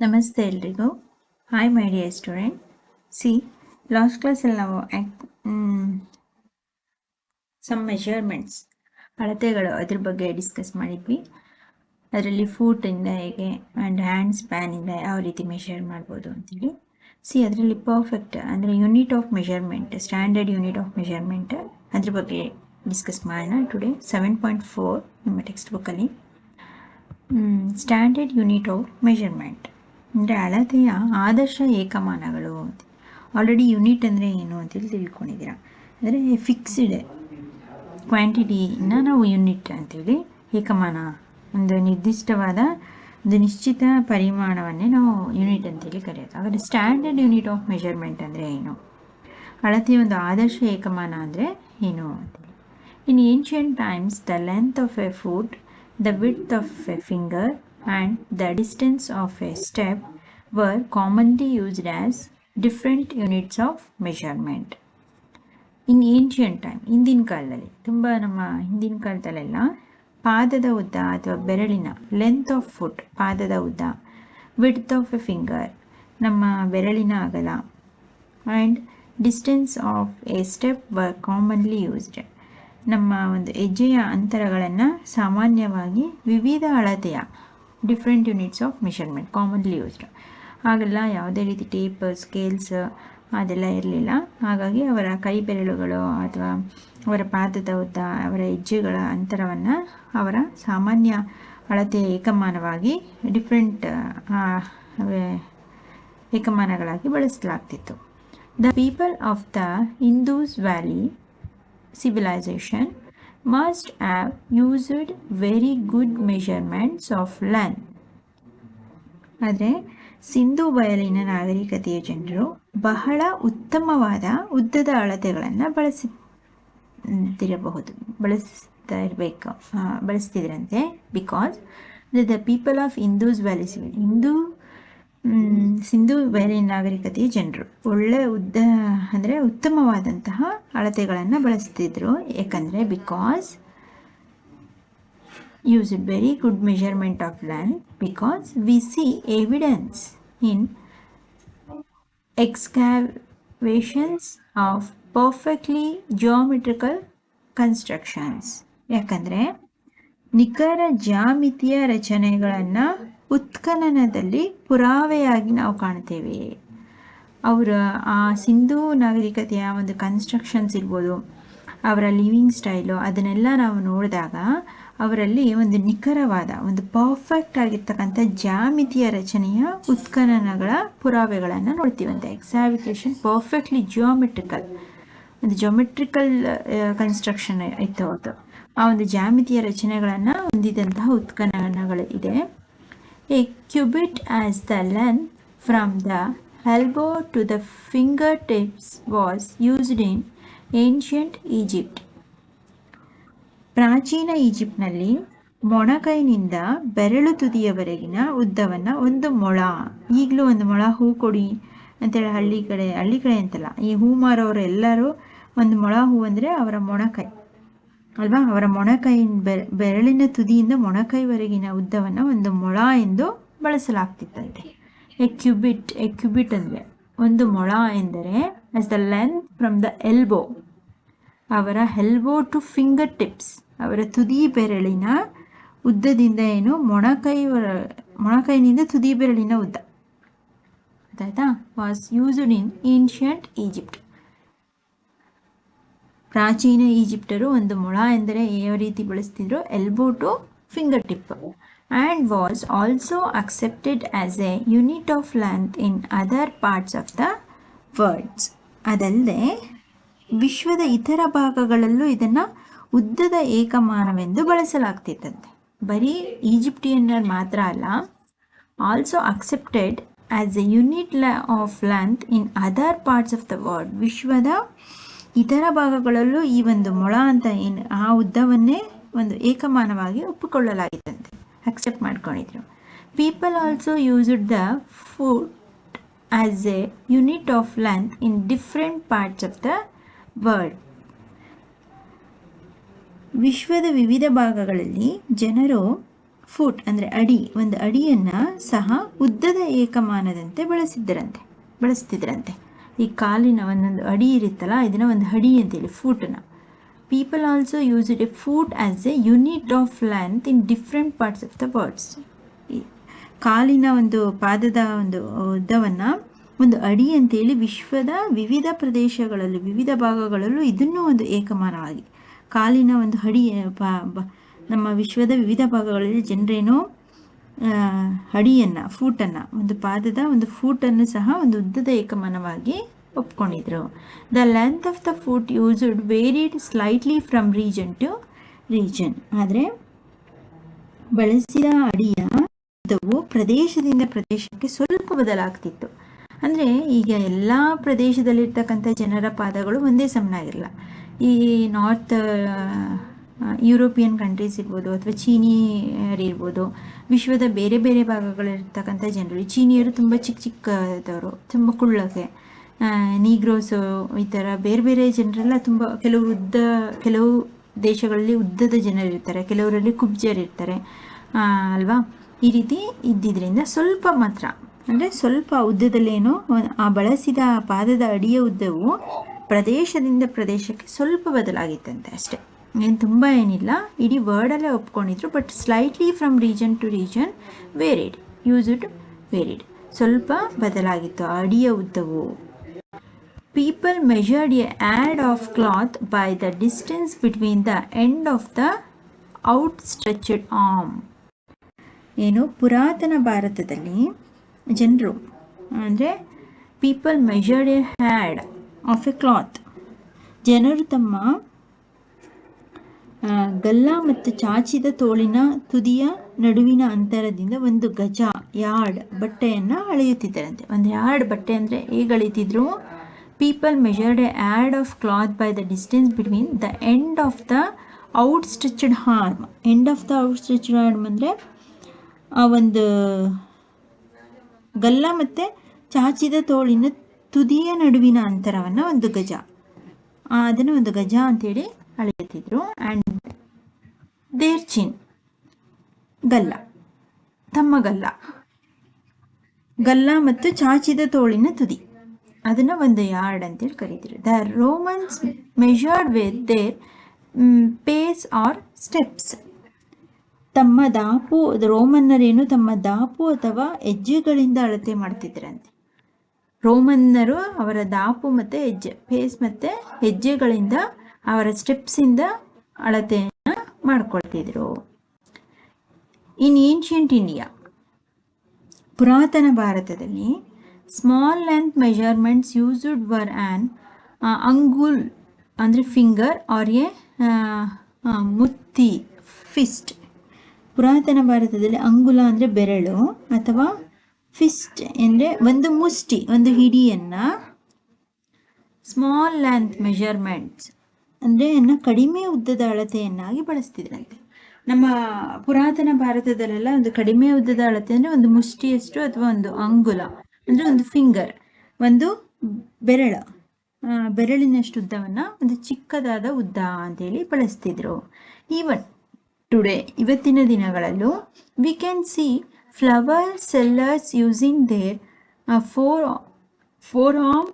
ನಮಸ್ತೆ ಎಲ್ರಿಗೂ. Hi my dear students last ಕ್ಲಾಸಲ್ಲಿ ನಾವು ಸಮ್ ಮೆಷರ್ಮೆಂಟ್ಸ್ ಅಳತೆಗಳು ಅದ್ರ ಬಗ್ಗೆ ಡಿಸ್ಕಸ್ ಮಾಡಿದ್ವಿ. ಅದರಲ್ಲಿ ಫೂಟಿಂದ ಹೇಗೆ ಆ್ಯಂಡ್ ಹ್ಯಾಂಡ್ ಸ್ಪ್ಯಾನಿಂದ ಯಾವ ರೀತಿ ಮೆಷರ್ ಮಾಡ್ಬೋದು ಅಂತೇಳಿ ಸಿ ಅದರಲ್ಲಿ ಪರ್ಫೆಕ್ಟ್ ಅಂದರೆ unit of measurement standard unit of measurement ಅದ್ರ ಬಗ್ಗೆ ಡಿಸ್ಕಸ್ ಮಾಡೋಣ ಟುಡೇ ಸೆವೆನ್ ಪಾಯಿಂಟ್ ಫೋರ್ ನಿಮ್ಮ ಟೆಕ್ಸ್ಟ್ ಬುಕ್ಕಲ್ಲಿ ಸ್ಟ್ಯಾಂಡರ್ಡ್ ಯೂನಿಟ್ ಆಫ್ ಮೆಷರ್ಮೆಂಟ್ ಅಂದರೆ ಅಳತೆಯ ಆದರ್ಶ ಏಕಮಾನಗಳು ಆಲ್ರೆಡಿ ಯೂನಿಟ್ ಅಂದರೆ ಏನು ಅಂತೇಳಿ ತಿಳ್ಕೊಂಡಿದ್ದೀರಾ. ಅಂದರೆ ಫಿಕ್ಸ್ಡ್ ಕ್ವಾಂಟಿಟಿನ ನಾವು ಯೂನಿಟ್ ಅಂತೇಳಿ ಏಕಮಾನ, ಒಂದು ನಿರ್ದಿಷ್ಟವಾದ, ಒಂದು ನಿಶ್ಚಿತ ಪರಿಮಾಣವನ್ನೇ ನಾವು ಯೂನಿಟ್ ಅಂತೇಳಿ ಕರೆಯೋದು. ಹಾಗಾದರೆ ಸ್ಟ್ಯಾಂಡರ್ಡ್ ಯೂನಿಟ್ ಆಫ್ ಮೆಷರ್ಮೆಂಟ್ ಅಂದರೆ ಏನು? ಅಳತೆಯ ಒಂದು ಆದರ್ಶ ಏಕಮಾನ ಅಂದರೆ ಏನು ಅಂತೇಳಿ in ancient times the length of a foot the width of a finger and the distance of a step were commonly used as different units of measurement. In ancient time ಹಿಂದಿನ ಕಾಲದಲ್ಲಿ, ತುಂಬ ನಮ್ಮ ಹಿಂದಿನ ಕಾಲದಲ್ಲೆಲ್ಲ ಪಾದದ ಉದ್ದ ಅಥವಾ ಬೆರಳಿನ ಲೆಂತ್ ಆಫ್ ಫುಟ್ ಪಾದದ ಉದ್ದ ವಿಡ್ತ್ ಆಫ್ ಎ ಫಿಂಗರ್ ನಮ್ಮ ಬೆರಳಿನ ಅಗಲ and distance of a step were commonly used ನಮ್ಮ ಒಂದು ಹೆಜ್ಜೆಯ ಅಂತರಗಳನ್ನು ಸಾಮಾನ್ಯವಾಗಿ ವಿವಿಧ ಅಳತೆಯ different units of measurement commonly used ಆಗೆಲ್ಲ ಯಾವುದೇ ರೀತಿ ಟೇಪ್ ಸ್ಕೇಲ್ಸ್ ಅದೆಲ್ಲ ಇರಲಿಲ್ಲ. ಹಾಗಾಗಿ ಅವರ ಕೈ ಬೆರಳುಗಳು ಅಥವಾ ಅವರ ಪಾದದ ಉದ್ದ, ಅವರ ಹೆಜ್ಜೆಗಳ ಅಂತರವನ್ನು ಅವರ ಸಾಮಾನ್ಯ ಅಳತೆಯ ಏಕಮಾನವಾಗಿ ಡಿಫ್ರೆಂಟ್ ಏಕಮಾನಗಳಾಗಿ ಬಳಸಲಾಗ್ತಿತ್ತು. The people of the Indus valley civilization must have used very good measurements of length. ಆದರೆ ಸಿಂಧು ಬಯಲಿನ ನಾಗರಿಕತೆಯ ಜನರು ಬಹಳ ಉತ್ತಮವಾದ ಉದ್ದದ ಅಳತೆಗಳನ್ನು ಬಳಸುತ್ತಿರಬಹುದು ಬಳಸ್ತಾ ಇರಬೇಕು ಬಳಸ್ತಿದ್ರಂತೆ because the people of Indus valley civil Sindhu valley ನಾಗರಿಕತೆಯ ಜನರು. ಒಳ್ಳೆ ಉದ್ದ, ಅಂದರೆ ಉತ್ತಮವಾದಂತಹ ಅಳತೆಗಳನ್ನು ಬಳಸ್ತಿದ್ರು. ಯಾಕಂದರೆ because use very good measurement of land because we see evidence in excavations of perfectly geometrical constructions ಯಾಕಂದರೆ ನಿಖರ ಜಾಮಿತಿಯ ರಚನೆಗಳನ್ನು ಉತ್ಖನನದಲ್ಲಿ ಪುರಾವೆಯಾಗಿ ನಾವು ಕಾಣ್ತೇವೆ ಅವರ, ಆ ಸಿಂಧೂ ನಾಗರಿಕತೆಯ ಒಂದು ಕನ್ಸ್ಟ್ರಕ್ಷನ್ಸ್ ಇರ್ಬೋದು, ಅವರ ಲಿವಿಂಗ್ ಸ್ಟೈಲು ಅದನ್ನೆಲ್ಲ ನಾವು ನೋಡಿದಾಗ ಅವರಲ್ಲಿ ಒಂದು ನಿಖರವಾದ, ಒಂದು ಪರ್ಫೆಕ್ಟ್ ಆಗಿರ್ತಕ್ಕಂಥ ಜಾಮಿತಿಯ ರಚನೆಯ ಉತ್ಖನನಗಳ ಪುರಾವೆಗಳನ್ನು ನೋಡ್ತೀವಂತೆ ಎಕ್ಸಾವಿಕೇಶನ್ ಪರ್ಫೆಕ್ಟ್ಲಿ ಜಿಯೋಮೆಟ್ರಿಕಲ್ ಒಂದು ಜಿಯೋಮೆಟ್ರಿಕಲ್ ಕನ್ಸ್ಟ್ರಕ್ಷನ್ ಇತ್ತು ಅದು ಆ ಒಂದು ಜಾಮಿತಿಯ ರಚನೆಗಳನ್ನು ಹೊಂದಿದಂತಹ ಉತ್ಖನನಗಳು ಇದೆ. A cubit as the length from the elbow to the fingertips was used in ancient Egypt. ಪ್ರಾಚೀನ ಈಜಿಪ್ಟ್ನಲ್ಲಿ ಮೊಣಕೈನಿಂದ ಬೆರಳು ತುದಿಯವರೆಗಿನ ಉದ್ದವನ್ನು ಒಂದು ಮೊಳ, ಈಗಲೂ ಒಂದು ಮೊಳ ಹೂ ಕೊಡಿ ಅಂತೇಳಿ ಹಳ್ಳಿ ಕಡೆ ಹಳ್ಳಿ ಕಡೆ ಅಂತಲ್ಲ, ಈ ಹೂ ಮಾರೋರು ಎಲ್ಲರೂ ಒಂದು ಮೊಳ ಹೂ ಅಂದರೆ ಅವರ ಮೊಣಕೈ ಅಲ್ವಾ? ಅವರ ಮೊಣಕೈ ಬೆರಳಿನ ತುದಿಯಿಂದ ಮೊಣಕೈವರೆಗಿನ ಉದ್ದವನ್ನು ಒಂದು ಮೊಳ ಎಂದು ಬಳಸಲಾಗ್ತಿತ್ತಂತೆ. ಎ ಕ್ಯೂಬಿಟ್ ಎ ಅಂದರೆ ಒಂದು ಮೊಳ ಎಂದರೆ as the length from the elbow ಅವರ ಎಲ್ಬೋ ಟು ಫಿಂಗರ್ ಟಿಪ್ಸ್ ಅವರ ತುದಿ ಬೆರಳಿನ ಉದ್ದದಿಂದ ಏನು? ಮೊಣಕೈ ಮೊಣಕೈನಿಂದ ತುದಿ ಬೆರಳಿನ ಉದ್ದ. ಆಯ್ತಾ was used in ancient Egypt ಪ್ರಾಚೀನ ಈಜಿಪ್ಟರು ಒಂದು ಮೊಳ ಎಂದರೆ ಯಾವ ರೀತಿ ಬಳಸ್ತಿದ್ರು, elbow to finger tip. And was also accepted as a unit of length in other parts of the words ಅದಲ್ಲದೆ, ವಿಶ್ವದ ಇತರ ಭಾಗಗಳಲ್ಲೂ ಇದನ್ನು ಉದ್ದದ ಏಕಮಾನವೆಂದು ಬಳಸಲಾಗ್ತಿತ್ತಂತೆ. ಬರೀ ಈಜಿಪ್ಟಿಯನ್ನರ್ ಮಾತ್ರ ಅಲ್ಲ also accepted as a unit of length in other parts of the world ವಿಶ್ವದ ಇತರ ಭಾಗಗಳಲ್ಲೂ ಈ ಒಂದು ಮೊಳ ಅಂತ ಏನು ಆ ಉದ್ದವನ್ನೇ ಒಂದು ಏಕಮಾನವಾಗಿ ಒಪ್ಪಿಕೊಳ್ಳಲಾಗಿದ್ದಂತೆ ಅಕ್ಸೆಪ್ಟ್ ಮಾಡ್ಕೊಂಡಿದ್ರು. People also used the foot as a unit of length in different parts of the world ವಿಶ್ವದ ವಿವಿಧ ಭಾಗಗಳಲ್ಲಿ ಜನರು ಫುಟ್ ಅಂದರೆ ಅಡಿ, ಒಂದು ಅಡಿಯನ್ನು ಸಹ ಉದ್ದದ ಏಕಮಾನದಂತೆ ಬಳಸಿದ್ದರಂತೆ, ಬಳಸ್ತಿದ್ರಂತೆ. ಈ ಕಾಲಿನ ಒಂದೊಂದು ಅಡಿ ಇರುತ್ತಲ್ಲ, ಇದನ್ನು ಒಂದು ಅಡಿ ಅಂತೇಳಿ ಫೂಟನ್ನ people also use it a foot as a unit of length in different parts of the words ಕಾಲಿನ ಒಂದು ಪಾದದ ಒಂದು ಉದ್ದವನ್ನು ಒಂದು ಅಡಿ ಅಂತೇಳಿ ವಿಶ್ವದ ವಿವಿಧ ಪ್ರದೇಶಗಳಲ್ಲಿ, ವಿವಿಧ ಭಾಗಗಳಲ್ಲೂ ಇದನ್ನು ಒಂದು ಏಕಮಾನವಾಗಿ. ಕಾಲಿನ ಒಂದು ಅಡಿ ನಮ್ಮ ವಿಶ್ವದ ವಿವಿಧ ಭಾಗಗಳಲ್ಲಿ ಜನರೇನೋ ಅಡಿಯನ್ನು ಫೂಟನ್ನು, ಒಂದು ಪಾದದ ಒಂದು ಫೂಟನ್ನು ಸಹ ಒಂದು ಉದ್ದದ ಏಕಮಾನವಾಗಿ ಒಪ್ಕೊಂಡಿದ್ರು. The length of the foot used varied slightly from region to region ಆದರೆ, ಬಳಸಿದ ಅಡಿಯ ಉದ್ದವು ಪ್ರದೇಶದಿಂದ ಪ್ರದೇಶಕ್ಕೆ ಸ್ವಲ್ಪ ಬದಲಾಗ್ತಿತ್ತು. ಅಂದರೆ, ಈಗ ಎಲ್ಲ ಪ್ರದೇಶದಲ್ಲಿರ್ತಕ್ಕಂಥ ಜನರ ಪಾದಗಳು ಒಂದೇ ಸಮನಾಗಿರಲ್ಲ ಈ ನಾರ್ತ್ ಯುರೋಪಿಯನ್ ಕಂಟ್ರೀಸ್ ಇರ್ಬೋದು ಅಥವಾ ಚೀನಿಯರಿರ್ಬೋದು ವಿಶ್ವದ ಬೇರೆ ಬೇರೆ ಭಾಗಗಳಿರ್ತಕ್ಕಂಥ ಜನರು. ಚೀನಿಯರು ತುಂಬ ಚಿಕ್ಕ ಚಿಕ್ಕದವರು, ತುಂಬ ಕುಳ್ಳಗೆ ನೀಗ್ರೋಸು ಈ ಥರ ಬೇರೆ ಬೇರೆ ಜನರೆಲ್ಲ ತುಂಬ ಕೆಲವು ಉದ್ದ ಕೆಲವು ದೇಶಗಳಲ್ಲಿ ಉದ್ದದ ಜನರಿರ್ತಾರೆ ಕೆಲವರಲ್ಲಿ ಕುಬ್ಜರಿರ್ತಾರೆ ಅಲ್ವಾ? ಈ ರೀತಿ ಇದ್ದಿದ್ದರಿಂದ ಸ್ವಲ್ಪ ಮಾತ್ರ, ಅಂದರೆ ಸ್ವಲ್ಪ ಉದ್ದದಲ್ಲೇನು ಆ ಬಳಸಿದ ಪಾದದ ಅಡಿಯ ಉದ್ದವು ಪ್ರದೇಶದಿಂದ ಪ್ರದೇಶಕ್ಕೆ ಸ್ವಲ್ಪ ಬದಲಾಗಿತ್ತಂತೆ ಅಷ್ಟೇ. ಏನು ತುಂಬ ಏನಿಲ್ಲ. ಇಡೀ ವರ್ಡಲ್ಲೇ ಒಪ್ಕೊಂಡಿದ್ರು but slightly from region to region varied used varied ಸ್ವಲ್ಪ ಬದಲಾಗಿತ್ತು ಅಡಿಯ ಉದ್ದವು. People People a yard of cloth by the distance between the end of the outstretched arm ಏನು? ಪುರಾತನ ಭಾರತದಲ್ಲಿ ಜನರು, ಅಂದರೆ people measured a yard of a cloth ಜನರು ತಮ್ಮ ಗಲ್ಲ ಮತ್ತು ಚಾಚಿದ ತೋಳಿನ ತುದಿಯ ನಡುವಿನ ಅಂತರದಿಂದ ಒಂದು ಗಜ, ಯಾರ್ಡ್ ಬಟ್ಟೆಯನ್ನು ಅಳೆಯುತ್ತಿದ್ದರಂತೆ. ಒಂದು ಯಾರ್ಡ್ ಬಟ್ಟೆ ಅಂದರೆ ಹೇಗೆ ಅಳೀತಿದ್ರು people measured a yard of cloth by the distance between the end of the outstretched arm end of the outstretched arm ಅಂದರೆ, ಆ ಒಂದು ಗಲ್ಲ ಮತ್ತು ಚಾಚಿದ ತೋಳಿನ ತುದಿಯ ನಡುವಿನ ಅಂತರವನ್ನು ಒಂದು ಗಜ. ಅದನ್ನು ಒಂದು ಗಜ ಅಂತೇಳಿ ಅಳೆಯುತ್ತಿದ್ರು. ಆ್ಯಂಡ್ ದೇರ್ ಚಿನ್. ಗಲ್ಲ. ತಮ್ಮ ಗಲ್ಲ. ಗಲ್ಲ ಮತ್ತು ಚಾಚಿದ ತೋಳಿನ ತುದಿ. ಅದನ್ನು ಒಂದು ಯಾರ್ಡ್ ಅಂತೇಳಿ ಕರೀತೀರಿ the Romans measured with their pace or steps ತಮ್ಮ ದಾಪು ರೋಮನ್ನರೇನು ತಮ್ಮ ದಾಪು ಅಥವಾ ಹೆಜ್ಜೆಗಳಿಂದ ಅಳತೆ ಮಾಡ್ತಿದ್ರಂತೆ. ರೋಮನ್ನರು ಅವರ ದಾಪು ಮತ್ತು ಹೆಜ್ಜೆ ಪೇಸ್ ಮತ್ತು ಹೆಜ್ಜೆಗಳಿಂದ ಅವರ ಸ್ಟೆಪ್ಸಿಂದ ಅಳತೆಯನ್ನು ಮಾಡ್ಕೊಳ್ತಿದ್ರು. ಇನ್ ಏನ್ಷಿಯಂಟ್ ಇಂಡಿಯಾ ಪುರಾತನ ಭಾರತದಲ್ಲಿ small length measurements used were an angul ಅಂದರೆ finger or a mutthi fist ಪುರಾತನ ಭಾರತದಲ್ಲಿ ಅಂಗುಲ ಅಂದರೆ ಬೆರಳು ಅಥವಾ ಫಿಸ್ಟ್ ಅಂದರೆ ಒಂದು ಮುಷ್ಟಿ, ಒಂದು ಹಿಡಿಯನ್ನು ಸ್ಮಾಲ್ ಲೆಂತ್ ಮೆಷರ್ಮೆಂಟ್ಸ್ ಅಂದರೆ ಅನ್ನ ಕಡಿಮೆ ಉದ್ದದ ಅಳತೆಯನ್ನಾಗಿ ಬಳಸ್ತಿದ್ರಂತೆ ನಮ್ಮ ಪುರಾತನ ಭಾರತದಲ್ಲೆಲ್ಲ ಒಂದು ಕಡಿಮೆ ಉದ್ದದ ಅಳತೆ ಅಂದರೆ ಒಂದು ಮುಷ್ಟಿಯಷ್ಟು ಅಥವಾ ಒಂದು ಅಂಗುಲ ಅಂದರೆ ಒಂದು ಫಿಂಗರ್ ಒಂದು ಬೆರಳ. ಬೆರಳಿನಷ್ಟು ಉದ್ದವನ್ನು ಒಂದು ಚಿಕ್ಕದಾದ ಉದ್ದ ಅಂತೇಳಿ ಬಳಸ್ತಿದ್ರು. ಈವನ್ ಟುಡೇ ಇವತ್ತಿನ ದಿನಗಳಲ್ಲೂ we can see flower sellers using their fore forearm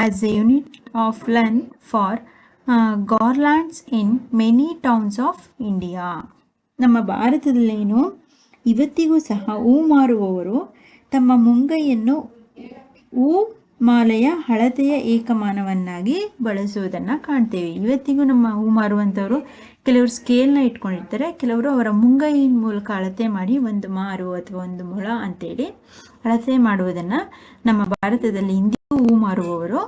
as a unit of length for garlands in many towns of India. ನಮ್ಮ ಭಾರತದಲ್ಲೇನು, ಇವತ್ತಿಗೂ ಸಹ ಹೂ ಮಾರುವವರು ತಮ್ಮ ಮುಂಗೈಯನ್ನು ಹೂ ಮಾಲೆಯ ಹಳತೆಯ ಏಕಮಾನವನ್ನಾಗಿ ಬಳಸುವುದನ್ನು ಕಾಣ್ತೇವೆ. ಇವತ್ತಿಗೂ ನಮ್ಮ ಹೂ ಮಾರುವಂಥವರು ಕೆಲವರು ಸ್ಕೇಲ್ನ ಇಟ್ಕೊಂಡಿರ್ತಾರೆ, ಕೆಲವರು ಅವರ ಮುಂಗೈಯಿನ ಮೂಲಕ ಅಳತೆ ಮಾಡಿ ಒಂದು ಮಾರು ಅಥವಾ ಒಂದು ಮೊಳ ಅಂತೇಳಿ ಅಳತೆ ಮಾಡುವುದನ್ನು ನಮ್ಮ ಭಾರತದಲ್ಲಿ ಇಂದಿಗೂ ಹೂ ಮಾರುವವರು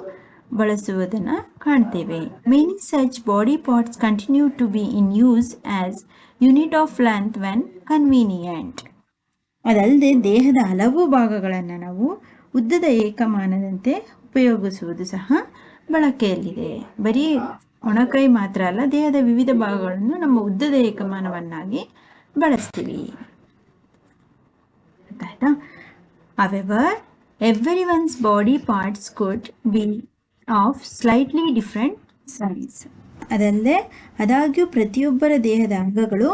ಬಳಸುವುದನ್ನು ಕಾಣ್ತೇವೆ. Many such body parts continue to be in use as unit of length when convenient ಅದಲ್ಲದೆ ದೇಹದ ಹಲವು ಭಾಗಗಳನ್ನು ನಾವು ಉದ್ದದ ಏಕಮಾನದಂತೆ ಉಪಯೋಗಿಸುವುದು ಸಹ ಬಳಕೆಯಲ್ಲಿದೆ. ಬರೀ ಒಣಕೈ ಮಾತ್ರ ಅಲ್ಲ, ದೇಹದ ವಿವಿಧ ಭಾಗಗಳನ್ನು ನಮ್ಮ ಉದ್ದದ ಏಕಮಾನವನ್ನಾಗಿ ಬಳಸ್ತೀವಿ. ಗೊತ್ತಾಯ್ತಾ? However everyone's body parts could be of slightly different size ಅದಲ್ಲದೆ, ಆದಾಗ್ಯೂ ಪ್ರತಿಯೊಬ್ಬರ ದೇಹದ ಅಂಗಗಳು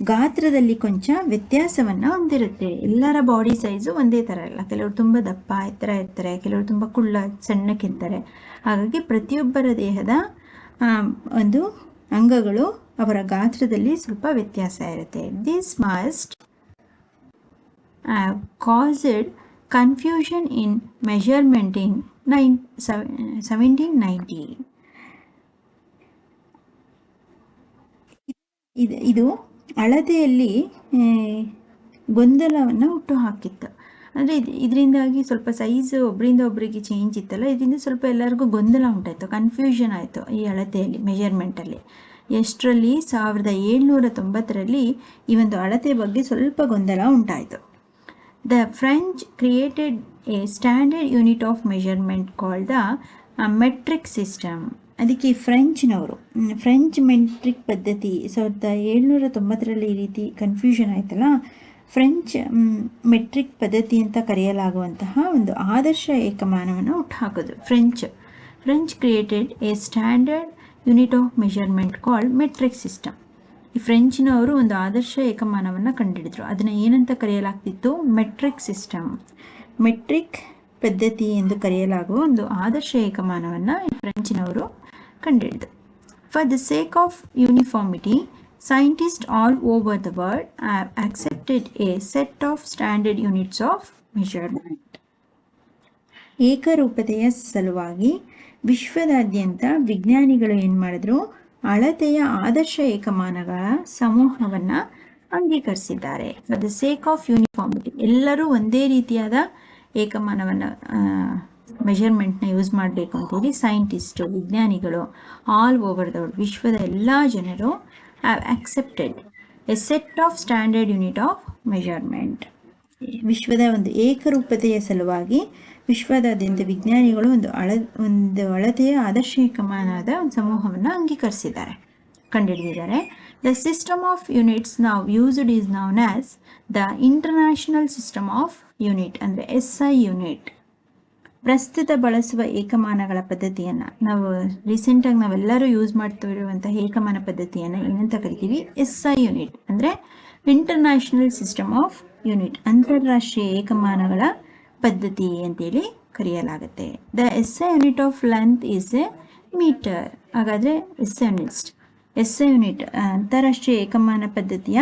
ಗಾತ್ರದಲ್ಲಿ ಕೊಂಚ ವ್ಯತ್ಯಾಸವನ್ನು ಹೊಂದಿರುತ್ತೆ. ಎಲ್ಲರ ಬಾಡಿ ಸೈಜು ಒಂದೇ ಥರ ಇಲ್ಲ ಕೆಲವರು ತುಂಬ ದಪ್ಪ ಎತ್ತರ ಇರ್ತಾರೆ ಕೆಲವರು ತುಂಬ ಕುಳ್ಳ ಸಣ್ಣಕ್ಕಿರ್ತಾರೆ ಹಾಗಾಗಿ ಪ್ರತಿಯೊಬ್ಬರ ದೇಹದ ಒಂದು ಅಂಗಗಳು ಅವರ ಗಾತ್ರದಲ್ಲಿ ಸ್ವಲ್ಪ ವ್ಯತ್ಯಾಸ ಇರುತ್ತೆ. This must caused confusion in in nine, seven- 1790. ಇದು ಇದು ಅಳತೆಯಲ್ಲಿ ಗೊಂದಲವನ್ನು ಹುಟ್ಟು ಹಾಕಿತ್ತು. ಅಂದರೆ ಇದು ಇದರಿಂದಾಗಿ ಸ್ವಲ್ಪ ಸೈಜ್ ಒಬ್ಬರಿಂದ ಒಬ್ಬರಿಗೆ ಚೇಂಜ್ ಇತ್ತಲ್ಲ ಇದರಿಂದ ಸ್ವಲ್ಪ ಎಲ್ಲರಿಗೂ ಗೊಂದಲ ಉಂಟಾಯಿತು ಕನ್ಫ್ಯೂಷನ್ ಆಯಿತು ಈ ಅಳತೆಯಲ್ಲಿ ಮೆಜರ್ಮೆಂಟಲ್ಲಿ ಎಷ್ಟರಲ್ಲಿ? ಸಾವಿರದ ಏಳ್ನೂರ ತೊಂಬತ್ತರಲ್ಲಿ ಈ ಒಂದು ಅಳತೆ ಬಗ್ಗೆ ಸ್ವಲ್ಪ ಗೊಂದಲ ಉಂಟಾಯಿತು. The French created a standard unit of measurement called the uh, metric system. ಅದಕ್ಕೆ ಫ್ರೆಂಚ್ನವರು ಫ್ರೆಂಚ್ ಮೆಟ್ರಿಕ್ ಪದ್ಧತಿ ಸಾವಿರದ ಏಳ್ನೂರ ತೊಂಬತ್ತರಲ್ಲಿ ಈ ರೀತಿ ಕನ್ಫ್ಯೂಷನ್ ಆಯ್ತಲ್ಲ? ಫ್ರೆಂಚ್ ಮೆಟ್ರಿಕ್ ಪದ್ಧತಿ ಅಂತ ಕರೆಯಲಾಗುವಂತಹ ಒಂದು ಆದರ್ಶ ಏಕಮಾನವನ್ನು ಹುಟ್ಟುಹಾಕೋದು French French created a standard unit of measurement called metric system ಈ ಫ್ರೆಂಚ್ನವರು ಒಂದು ಆದರ್ಶ ಏಕಮಾನವನ್ನು ಕಂಡುಹಿಡಿದ್ರು ಅದನ್ನು ಏನಂತ ಕರೆಯಲಾಗ್ತಿತ್ತು? ಮೆಟ್ರಿಕ್ ಸಿಸ್ಟಮ್ ಮೆಟ್ರಿಕ್ ಪದ್ಧತಿ ಎಂದು ಕರೆಯಲಾಗುವ ಒಂದು ಆದರ್ಶ ಏಕಮಾನವನ್ನು ಫ್ರೆಂಚಿನವರು ಕಂಡುಹಿಡಿದರು for the sake of uniformity scientist all over the world have accepted a set of standard units of measurement ಏಕರೂಪತೆಯ ಸಲುವಾಗಿ ವಿಶ್ವದಾದ್ಯಂತ ವಿಜ್ಞಾನಿಗಳು ಏನು ಮಾಡಿದ್ರು? ಅಳತೆಯ ಆದರ್ಶ ಏಕಮಾನಗಳ ಸಮೂಹವನ್ನು ಅಂಗೀಕರಿಸಿದ್ದಾರೆ. For the sake of uniformity ಎಲ್ಲರೂ ಒಂದೇ ರೀತಿಯಾದ ಏಕಮಾನವನ್ನು ಮೆಷರ್ಮೆಂಟ್ನ ಯೂಸ್ ಮಾಡಬೇಕು ಅಂತೇಳಿ ಸೈಂಟಿಸ್ಟು ವಿಜ್ಞಾನಿಗಳು ಆಲ್ ಓವರ್ ದ ವರ್ಲ್ಡ್ ವಿಶ್ವದ ಎಲ್ಲ ಜನರು have accepted a set of standard unit of measurement ವಿಶ್ವದ ಒಂದು ಏಕರೂಪತೆಯ ಸಲುವಾಗಿ ವಿಶ್ವದಾದ್ಯಂತ ವಿಜ್ಞಾನಿಗಳು ಒಂದು ಅಳ, ಒಂದು ಅಳತೆಯ ಆದರ್ಶ ಏಕಮಾನದ ಒಂದು ಸಮೂಹವನ್ನು ಅಂಗೀಕರಿಸಿದ್ದಾರೆ. ಕಂಡುಹಿಡಿದಿದ್ದಾರೆ. The system of units now used is known as the International System of Unit ಅಂದರೆ ಎಸ್ ಐ ಯೂನಿಟ್ ಪ್ರಸ್ತುತ ಬಳಸುವ ಏಕಮಾನಗಳ ಪದ್ಧತಿಯನ್ನು ನಾವು ರೀಸೆಂಟಾಗಿ ನಾವೆಲ್ಲರೂ ಯೂಸ್ ಮಾಡ್ತಿರುವಂಥ ಏಕಮಾನ ಪದ್ಧತಿಯನ್ನು ಏನಂತ ಕರಿತೀವಿ? ಎಸ್ ಐ ಯೂನಿಟ್ ಅಂದರೆ ಇಂಟರ್ನ್ಯಾಷನಲ್ ಸಿಸ್ಟಮ್ ಆಫ್ ಯೂನಿಟ್ ಅಂತಾರಾಷ್ಟ್ರೀಯ ಏಕಮಾನಗಳ ಪದ್ಧತಿ ಅಂತೇಳಿ ಕರೆಯಲಾಗುತ್ತೆ. The S I unit of length is a metre ಹಾಗಾದರೆ S I units S I unit ಅಂತಾರಾಷ್ಟ್ರೀಯ ಏಕಮಾನ ಪದ್ಧತಿಯ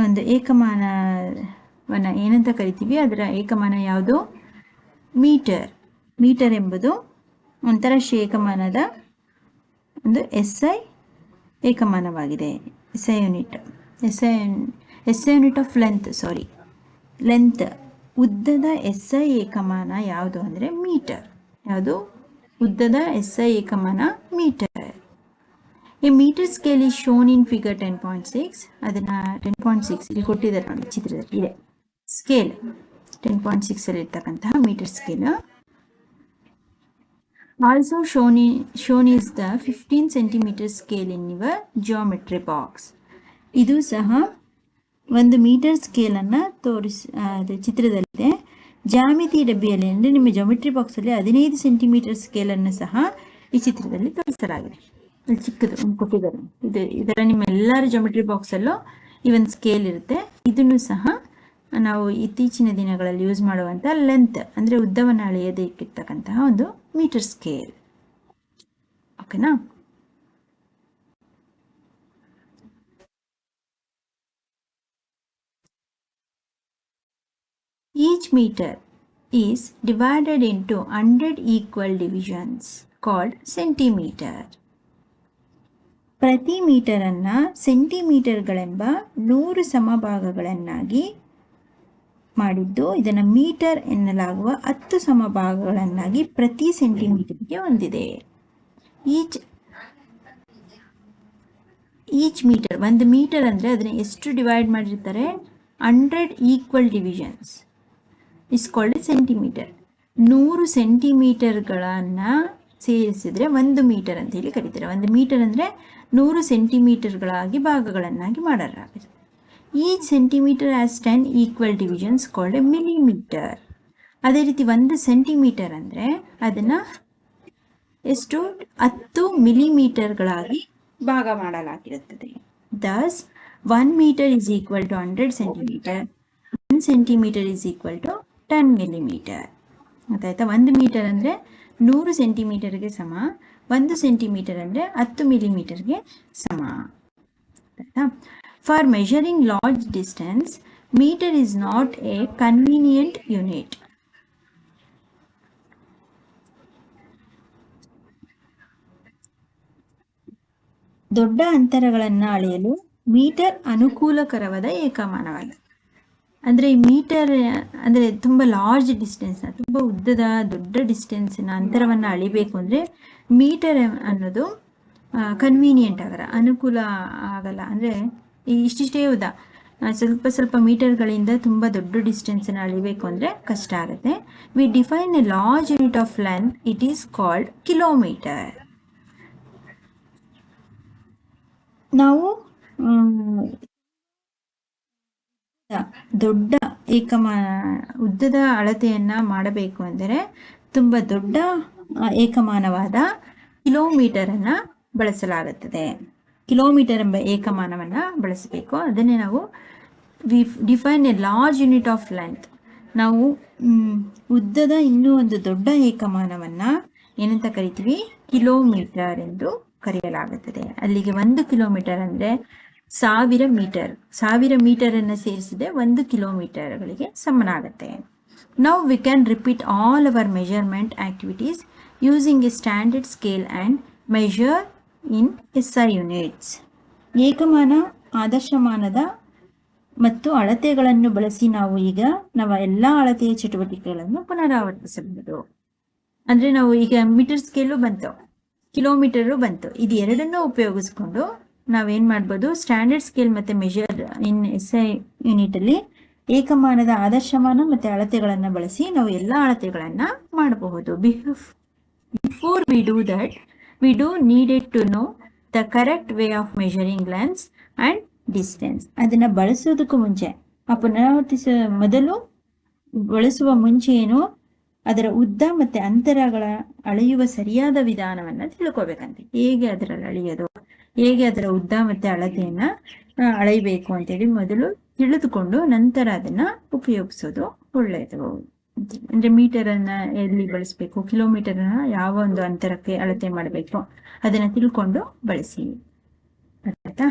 ಒಂದು ಏಕಮಾನವನ್ನು ಏನಂತ ಕರಿತೀವಿ? ಅದರ ಏಕಮಾನ ಯಾವುದು? ಮೀಟರ್. ಮೀಟರ್ ಎಂಬುದು ಅಂತಾರಾಷ್ಟ್ರೀಯ ಏಕಮಾನದ ಒಂದು S I ಏಕಮಾನವಾಗಿದೆ. S I unit. S I S I unit of length, sorry. Length, ಉದ್ದದ ಎಸ್ ಐ ಏಕಮಾನ ಯಾವುದು ಅಂದರೆ ಮೀಟರ್. ಯಾವುದು? ಉದ್ದದ ಎಸ್ ಐ ಏಕಮಾನ ಮೀಟರ್. ಈ ಮೀಟರ್ ಸ್ಕೇಲ್ ಈ shown in figure ten point six ಅದನ್ನು ಟೆನ್ ಪಾಯಿಂಟ್ ಸಿಕ್ಸ್ ಇಲ್ಲಿ ಕೊಟ್ಟಿದ್ದಾರೆ ನೋಡಿ, ಚಿತ್ರದಲ್ಲಿ ಇದೆ. ಸ್ಕೇಲ್ ಟೆನ್ ಪಾಯಿಂಟ್ ಸಿಕ್ಸಲ್ಲಿ ಇರ್ತಕ್ಕಂತಹ metre scale also shown shown is the fifteen centimetre scale in ಇವ ಜಿಯೋಮೆಟ್ರಿ ಬಾಕ್ಸ್ ಇದು ಸಹ ಒಂದು ಮೀಟರ್ ಸ್ಕೇಲನ್ನು ತೋರಿಸಿ ಚಿತ್ರದಲ್ಲಿದೆ. ಜಾಮಿತಿ ಡಬ್ಬಿಯಲ್ಲಿ, ಅಂದರೆ ನಿಮ್ಮ ಜಾಮಿಟ್ರಿ ಬಾಕ್ಸಲ್ಲಿ ಹದಿನೈದು ಸೆಂಟಿಮೀಟರ್ ಸ್ಕೇಲನ್ನು ಸಹ ಈ ಚಿತ್ರದಲ್ಲಿ ತೋರಿಸಲಾಗಿದೆ. ಚಿಕ್ಕದು, ಒಂದು ಕೊಟ್ಟಿದ್ದಾರೆ ಇದು ಇದರ ನಿಮ್ಮ ಎಲ್ಲರ ಜಾಮಿಟ್ರಿ ಬಾಕ್ಸಲ್ಲೂ ಈ ಒಂದು ಸ್ಕೇಲ್ ಇರುತ್ತೆ. ಇದನ್ನು ಸಹ ನಾವು ಇತ್ತೀಚಿನ ದಿನಗಳಲ್ಲಿ ಯೂಸ್ ಮಾಡುವಂಥ ಲೆಂತ್ ಅಂದರೆ ಉದ್ದವನ್ನು ಅಳೆಯೋದಕ್ಕಿರ್ತಕ್ಕಂತಹ ಒಂದು ಮೀಟರ್ ಸ್ಕೇಲ್ ಓಕೆನಾ Each meter is divided into 100 equal divisions called centimeter. ಪ್ರತಿ ಮೀಟರನ್ನು ಸೆಂಟಿಮೀಟರ್ಗಳೆಂಬ ನೂರು ಸಮಭಾಗಗಳನ್ನಾಗಿ ಮಾಡಿದ್ದು, ಇದನ್ನು ಮೀಟರ್ ಎನ್ನಲಾಗುವ ಹತ್ತು ಸಮಭಾಗಗಳನ್ನಾಗಿ ಪ್ರತಿ ಸೆಂಟಿಮೀಟರ್ಗೆ ಹೊಂದಿದೆ. ಈಚ್ ಈಚ್ ಮೀಟರ್, ಒಂದು ಮೀಟರ್ ಅಂದರೆ ಅದನ್ನು ಎಷ್ಟು ಡಿವೈಡ್ ಮಾಡಿರ್ತಾರೆ? Hundred equal divisions. Is centimetre. ನೂರು ಸೆಂಟಿಮೀಟರ್ಗಳನ್ನು ಸೇರಿಸಿದರೆ ಒಂದು ಮೀಟರ್ ಅಂತ ಹೇಳಿ ಕರೀತಾರೆ. ಒಂದು ಮೀಟರ್ ಅಂದರೆ ನೂರು ಸೆಂಟಿಮೀಟರ್ಗಳಾಗಿ ಭಾಗಗಳನ್ನಾಗಿ ಮಾಡಲಾಗಿದೆ. ಈ centimetre as ten equal divisions called millimetre ಅದೇ ರೀತಿ ಒಂದು ಸೆಂಟಿಮೀಟರ್ ಅಂದರೆ ಅದನ್ನು ಎಷ್ಟು? ಹತ್ತು ಮಿಲಿಮೀಟರ್ಗಳಾಗಿ ಭಾಗ ಮಾಡಲಾಗಿರುತ್ತದೆ. Thus one metre is equal to hundred centimetre one centimetre is equal to ten millimetre ಗೊತ್ತಾಯ್ತಾ ಒಂದು ಮೀಟರ್ ಅಂದರೆ ನೂರು ಸೆಂಟಿಮೀಟರ್ಗೆ ಸಮ, ಒಂದು ಸೆಂಟಿಮೀಟರ್ ಅಂದರೆ ಹತ್ತು ಮಿಲಿಮೀಟರ್ಗೆ ಸಮ. ಆಯ್ತಾ? For measuring large distance metre is not a convenient unit ದೊಡ್ಡ ಅಂತರಗಳನ್ನು ಅಳೆಯಲು ಮೀಟರ್ ಅನುಕೂಲಕರವಾದ ಏಕಮಾನವಲ್ಲ ಅಂದರೆ ಮೀಟರ್ ಅಂದರೆ ತುಂಬ ಲಾರ್ಜ್ ಡಿಸ್ಟೆನ್ಸ್ನ ತುಂಬ ಉದ್ದದ, ದೊಡ್ಡ ಡಿಸ್ಟೆನ್ಸಿನ ಅಂತರವನ್ನು ಅಳಿಬೇಕು ಅಂದರೆ ಮೀಟರ್ ಅನ್ನೋದು ಕನ್ವೀನಿಯೆಂಟ್ ಆಗಲ್ಲ, ಅನುಕೂಲ ಆಗಲ್ಲ. ಅಂದರೆ ಇಷ್ಟಿಷ್ಟೇ ಉದ್ದ. ಸ್ವಲ್ಪ ಸ್ವಲ್ಪ ಮೀಟರ್ಗಳಿಂದ ತುಂಬ ದೊಡ್ಡ ಡಿಸ್ಟೆನ್ಸನ್ನು ಅಳಿಬೇಕು ಅಂದರೆ ಕಷ್ಟ ಆಗುತ್ತೆ. We define a large unit of length it is called kilometre ನಾವು ದೊಡ್ಡ ಏಕಮಾನ ಉದ್ದದ ಅಳತೆಯನ್ನು ಮಾಡಬೇಕು ಅಂದರೆ ತುಂಬ ದೊಡ್ಡ ಏಕಮಾನವಾದ ಏಕಮಾನವಾದ ಕಿಲೋಮೀಟರನ್ನು ಬಳಸಲಾಗುತ್ತದೆ. ಕಿಲೋಮೀಟರ್ ಎಂಬ ಏಕಮಾನವನ್ನು ಬಳಸಬೇಕು. ಅದನ್ನೇ ನಾವು we, define a large unit of length. ನಾವು ಉದ್ದದ ಇನ್ನೂ ಒಂದು ದೊಡ್ಡ ಏಕಮಾನವನ್ನು ಏನಂತ ಕರಿತೀವಿ? ಕಿಲೋಮೀಟರ್ ಎಂದು ಕರೆಯಲಾಗುತ್ತದೆ. ಅಲ್ಲಿಗೆ ಒಂದು ಕಿಲೋಮೀಟರ್ ಅಂದರೆ ಸಾವಿರ ಮೀಟರ್, ಸಾವಿರ ಮೀಟರನ್ನು ಸೇರಿಸಿದೆ ಒಂದು ಕಿಲೋಮೀಟರ್ಗಳಿಗೆ ಸಮನಾಗುತ್ತೆ. Now we can repeat all our measurement activities using a standard scale and measure in S R units ಏಕಮಾನ, ಆದರ್ಶಮಾನದ ಮತ್ತು ಅಳತೆಗಳನ್ನು ಬಳಸಿ ನಾವು ಈಗ ನಾವು ಎಲ್ಲ ಅಳತೆಯ ಚಟುವಟಿಕೆಗಳನ್ನು ಪುನರಾವರ್ತಿಸಬಹುದು. ಅಂದರೆ ನಾವು ಈಗ ಮೀಟರ್ ಸ್ಕೇಲು ಬಂತು ಕಿಲೋಮೀಟರು ಬಂತು. ಇದು ಎರಡನ್ನೂ ಉಪಯೋಗಿಸ್ಕೊಂಡು ನಾವೇನು ಮಾಡ್ಬೋದು ಸ್ಟ್ಯಾಂಡರ್ಡ್ ಸ್ಕೇಲ್ ಮತ್ತು ಮೆಷರ್ ಇನ್ ಎಸ್ ಐ ಯೂನಿಟಲ್ಲಿ ಏಕಮಾನದ ಆದರ್ಶಮಾನ ಮತ್ತು ಅಳತೆಗಳನ್ನು ಬಳಸಿ ನಾವು ಎಲ್ಲ ಅಳತೆಗಳನ್ನು ಮಾಡಬಹುದು. ಬಿಫ್ before we do that we do needed to know the correct way of measuring lengths and distance ಅದನ್ನು ಬಳಸೋದಕ್ಕೂ ಮುಂಚೆ ಆ ಪುನರಾವರ್ತಿಸ ಮೊದಲು ಬಳಸುವ ಮುಂಚೆ ಏನು ಅದರ ಉದ್ದ ಮತ್ತೆ ಅಂತರಗಳ ಅಳೆಯುವ ಸರಿಯಾದ ವಿಧಾನವನ್ನ ತಿಳ್ಕೊಬೇಕಂತೆ. ಹೇಗೆ ಅದರಲ್ಲಿ ಅಳೆಯೋದು? ಹೇಗೆ ಅದರ ಉದ್ದ ಮತ್ತೆ ಅಳತೆಯನ್ನ ಅಳೆಯಬೇಕು ಅಂತೇಳಿ ಮೊದಲು ತಿಳಿದುಕೊಂಡು ನಂತರ ಅದನ್ನ ಉಪಯೋಗಿಸೋದು ಒಳ್ಳೆಯದು. ಮೀಟರ್ ಅನ್ನ ಎಲ್ಲಿ ಬಳಸಬೇಕು ಅನ್ನ ಯಾವ ಒಂದು ಅಂತರಕ್ಕೆ ಅಳತೆ ಮಾಡಬೇಕು ಅದನ್ನ ತಿಳ್ಕೊಂಡು ಬಳಸಿ. ಆಯ್ತಾ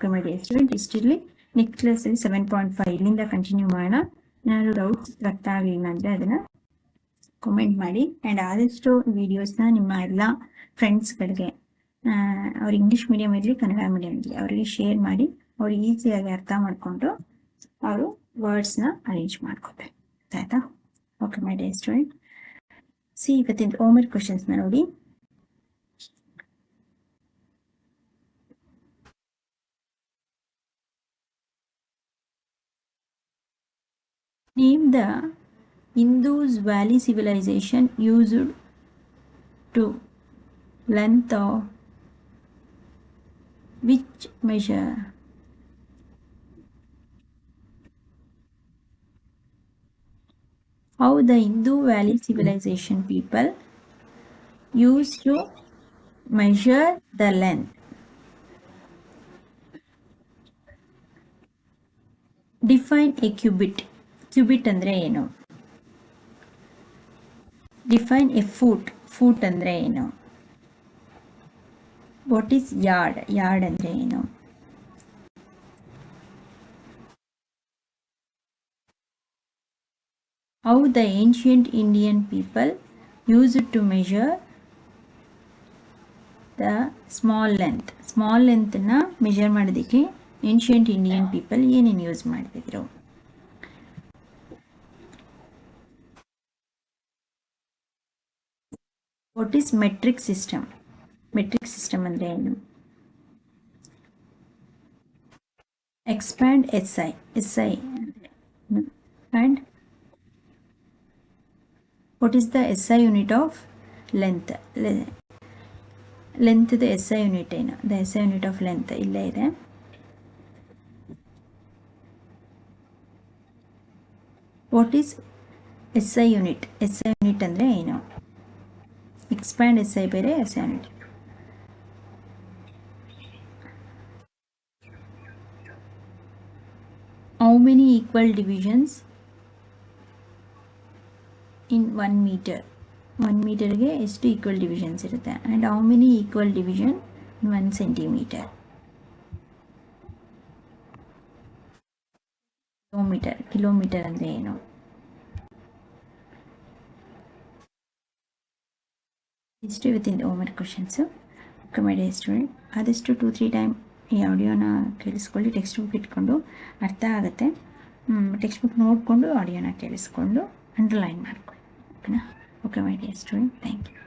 ಕಮಿಡಿ ಸ್ಟೂಡೆಂಟ್ ಇಷ್ಟಿರಲಿ ನೆಕ್ಸ್ಟ್ ಕ್ಲಾಸಲ್ಲಿ ಸೆವೆನ್ ಪಾಯಿಂಟ್ ಫೈವ್ ಇಲ್ಲಿಂದ ಕಂಟಿನ್ಯೂ ಮಾಡೋಣ. ನಾನು ಡೌಟ್ಸ್ ಗೊತ್ತಾಗಲಿಲ್ಲ ಅಂದ್ರೆ ಅದನ್ನು ಕಮೆಂಟ್ ಮಾಡಿ. ಆ್ಯಂಡ್ ಆದಷ್ಟು ವಿಡಿಯೋಸ್ನ ನಿಮ್ಮ ಎಲ್ಲ ಫ್ರೆಂಡ್ಸ್ಗಳಿಗೆ ಅವ್ರು ಇಂಗ್ಲೀಷ್ ಮೀಡಿಯಮ್ ಇರಲಿ, ಕನ್ನಡ ಮೀಡಿಯಮ್ ಇರಲಿ, ಅವರಿಗೆ ಶೇರ್ ಮಾಡಿ, ಅವ್ರು ಈಸಿಯಾಗಿ ಅರ್ಥ ಮಾಡಿಕೊಂಡು ಅವರು ವರ್ಡ್ಸ್ನ ಅರೇಂಜ್ ಮಾಡ್ಕೋತಾರೆ ಆಯಿತಾ? Okay my dear students ಇವತ್ತಿನ ಹೋಮ್ವರ್ಕ್ ಕ್ವಶನ್ಸ್ನ ನೋಡಿ. Indus Valley civilization used to length of which measure? How the Hindu Valley civilization people used to measure the length. Define a cubit cubit ಅಂದರೆ ಏನು Define a foot foot ಅಂದರೆ ಏನು? What is yard yard ಅಂದರೆ ಏನು? How the ancient Indian people use to measure the small length small ಲೆಂತನ್ನು measure ಮಾಡೋದಕ್ಕೆ ancient Indian people ಏನೇನು use ಮಾಡ್ತಿದ್ರು? What is metric system metric system ಅಂದರೆ ಏನು expand S I S I and what is the S I unit of length ಲೆಂತ್ದ S I unit ಏನು the S I unit of length ಇಲ್ಲೇ ಇದೆ what is S I unit S I unit ಅಂದರೆ ಏನು? expand is a very ascent. How many equal divisions in 1 meter? 1 meter ಗೆ ಎಷ್ಟು equal divisions ಇರುತ್ತೆ and how many equal division in 1 centimeter? Kilometre kilometre ಅಂದರೆ ಏನು ಇಷ್ಟು ಓ homework questions okay my dear student ಆದಷ್ಟು two three time ಈ ಆಡಿಯೋನ ಕೇಳಿಸ್ಕೊಳ್ಳಿ ಟೆಕ್ಸ್ಟ್ ಬುಕ್ ಇಟ್ಕೊಂಡು ಅರ್ಥ ಆಗುತ್ತೆ. ಟೆಕ್ಸ್ಟ್ ಬುಕ್ ನೋಡಿಕೊಂಡು ಆಡಿಯೋನ ಕೇಳಿಸ್ಕೊಂಡು ಅಂಡರ್ಲೈನ್ ಮಾಡ್ಕೊಳ್ಳಿ. ಓಕೆನಾ okay my dear student thank you